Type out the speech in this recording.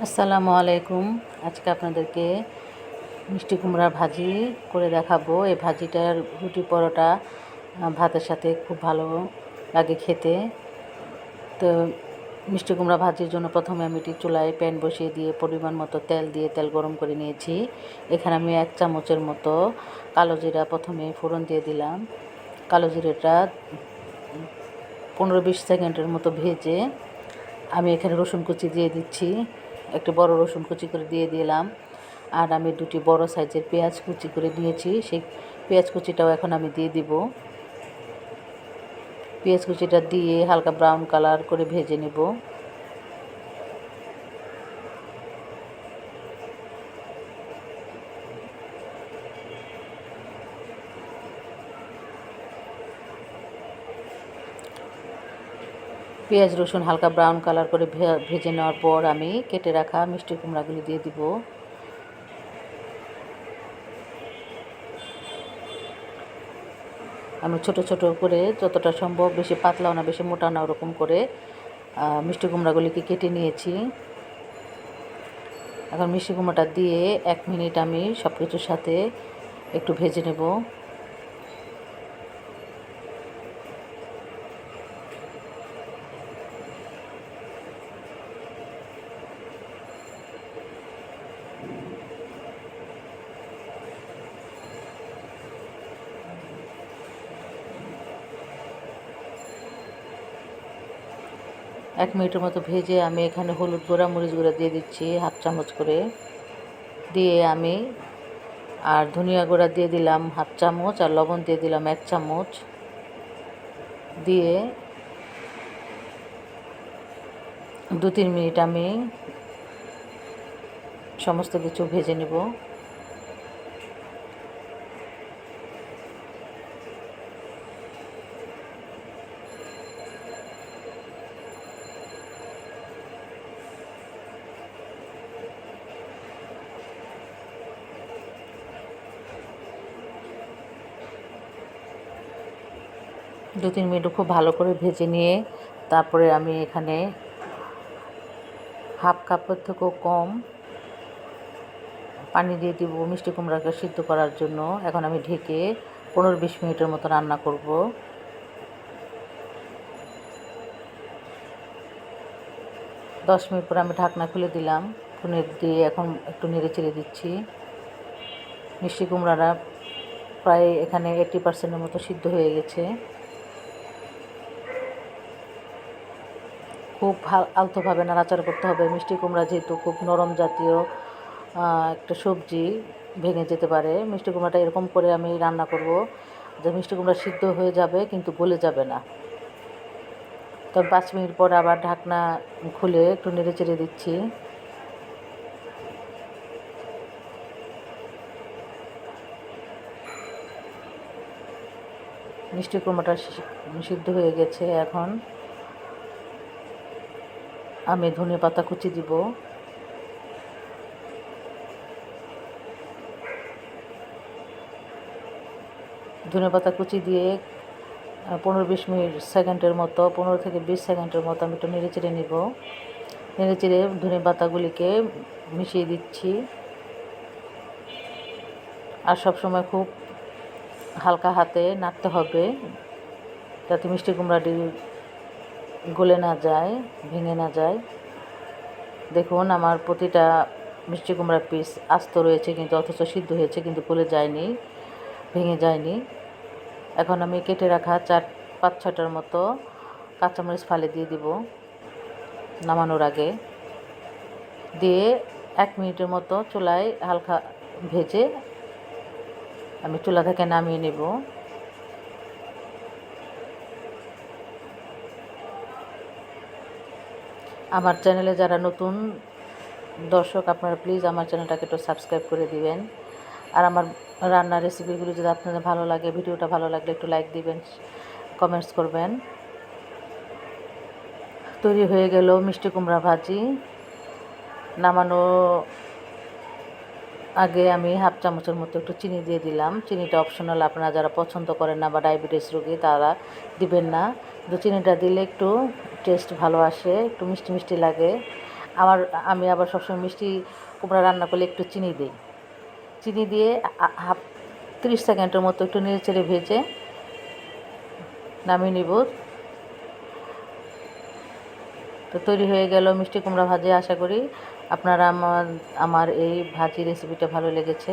আসসালামু আলাইকুম। আজকে আপনাদেরকে মিষ্টি কুমড়ার ভাজি করে দেখাবো। এই ভাজিটার রুটি পরোটা ভাতের সাথে খুব ভালো লাগে খেতে। তো মিষ্টি কুমড়া ভাজির জন্য প্রথমে আমি একটি চুলায় প্যান বসিয়ে দিয়ে পরিমাণ মতো তেল দিয়ে তেল গরম করে নিয়েছি। এখানে আমি এক চামচের মতো কালো জিরা প্রথমে ফোড়ন দিয়ে দিলাম। কালো জিরাটা পনেরো বিশ সেকেন্ডের মতো ভেজে আমি এখানে রসুন কুচি দিয়ে দিচ্ছি। একটু বড় রসুন কুচি করে দিয়ে দিলাম। আর আমি দুটি বড় সাইজের পেঁয়াজ কুচি করে নিয়েছি সেই পেঁয়াজ কুচিটাও এখন আমি দিয়ে দিব। পেঁয়াজ কুচিটা দিয়ে হালকা ব্রাউন কালার করে ভেজে নেব। পেঁয়াজ রসুন হালকা ব্রাউন কালার করে ভেজে নেওয়ার পর আমি কেটে রাখা মিষ্টি কুমড়াগুলি দিয়ে দিব। আমি ছোট ছোট করে যতটা সম্ভব বেশি পাতলাও না, বেশি মোটা না, ওরকম করে মিষ্টি কুমড়াগুলিকে কেটে নিয়েছি। এখন মিষ্টি কুমড়াটা দিয়ে এক মিনিট আমি সব কিছুর সাথে একটু ভেজে নেব। এক মিনিটের মতো ভেজে আমি এখানে হলুদ গুঁড়া, মরিচ গুঁড়া দিয়ে দিচ্ছি, হাফ চামচ করে। দিয়ে আমি আর ধনিয়া গুঁড়া দিয়ে দিলাম হাফ চামচ আর লবণ দিয়ে দিলাম এক চামচ। দিয়ে দু তিন মিনিট আমি সমস্ত কিছু ভেজে নেব। দু তিন মিনিট খুব ভালো করে ভেজে নিয়ে তারপরে আমি এখানে হাফ কাপের থেকেও কম পানি দিয়ে দিব, মিষ্টি কুমড়াকে সিদ্ধ করার জন্য। এখন আমি ঢেকে পনেরো বিশ মিনিটের মতো রান্না করব। দশ মিনিট পর আমি ঢাকনা খুলে দিলাম, খুলে দিয়ে এখন একটু নেড়ে চেড়ে দিচ্ছি। মিষ্টি কুমড়াটা প্রায় এখানে এইটি পার্সেন্টের মতো সিদ্ধ হয়ে গেছে। খুব ভালো আলতোভাবে নাড়াচাড়া করতে হবে। মিষ্টি কুমড়া যেহেতু খুব নরম জাতীয় একটা সবজি ভেঙে যেতে পারে, মিষ্টি কুমড়াটা এরকম করে আমি রান্না করব যে মিষ্টি কুমড়া সিদ্ধ হয়ে যাবে কিন্তু গলে যাবে না। তবে পাঁচ মিনিট পর আবার ঢাকনা খুলে একটু নেড়ে চেড়ে দিচ্ছি। মিষ্টি কুমড়াটা সিদ্ধ হয়ে গেছে এখন। আমি ধনে পাতা কুচি দিব। ধনে পাতা কুচি দিয়ে পনেরো বিশ মিনিট সেকেন্ডের মতো, পনেরো থেকে বিশ সেকেন্ডের মতো আমি একটু নেড়ে চেড়ে নিব। নেড়ে চেড়ে ধনে পাতাগুলিকে মিশিয়ে দিচ্ছি। আর সব সময় খুব হালকা হাতে নাড়তে হবে। যাতে মিষ্টি কুমড়াটি গলে না যায়, ভেঙে না যায়। দেখুন, আমার প্রতিটা মিষ্টি কুমড়ার পিস আস্ত রয়েছে কিন্তু অথচ সিদ্ধ হয়েছে কিন্তু গলে যায়নি, ভেঙে যায়নি। এখন আমি কেটে রাখা চার, পাঁচ ছটার মতো কাঁচামরিচ ফালে দিয়ে দিব নামানোর আগে। দিয়ে এক মিনিটের মতো চুলায় হালকা ভেজে আমি চুলা থেকে নামিয়ে নেব। আমার চ্যানেলে যারা নতুন, দর্শক, আপনারা প্লিজ আমার চ্যানেলটাকে একটু সাবস্ক্রাইব করে দিবেন। আর আমার রান্নার রেসিপিগুলো যদি আপনাদের ভালো লাগে, ভিডিওটা ভালো লাগলে একটু লাইক দিবেন কমেন্টস করবেন। তৈরি হয়ে গেল মিষ্টি কুমড়া ভাজি। নামানো আগে আমি হাফ চামচের মতো একটু চিনি দিয়ে দিলাম। চিনিটা অপশনাল আপনারা যারা পছন্দ করেন না বা ডায়াবেটিস রোগী, তারা দিবেন না। কিন্তু চিনিটা দিলে একটু টেস্ট ভালো আসে, একটু মিষ্টি মিষ্টি লাগে। আমার, আমি আবার সবসময় মিষ্টি কুমড়া রান্না করলে একটু চিনি দিই। চিনি দিয়ে হাফ, তিরিশ সেকেন্ডের মতো একটু নেড়ে চেড়ে ভেজে নামিয়ে নিব। তো তৈরি হয়ে গেল মিষ্টি কুমড়া ভাজি, আশা করি আপনারা আমার আমার এই ভাজি রেসিপিটা ভালো লেগেছে।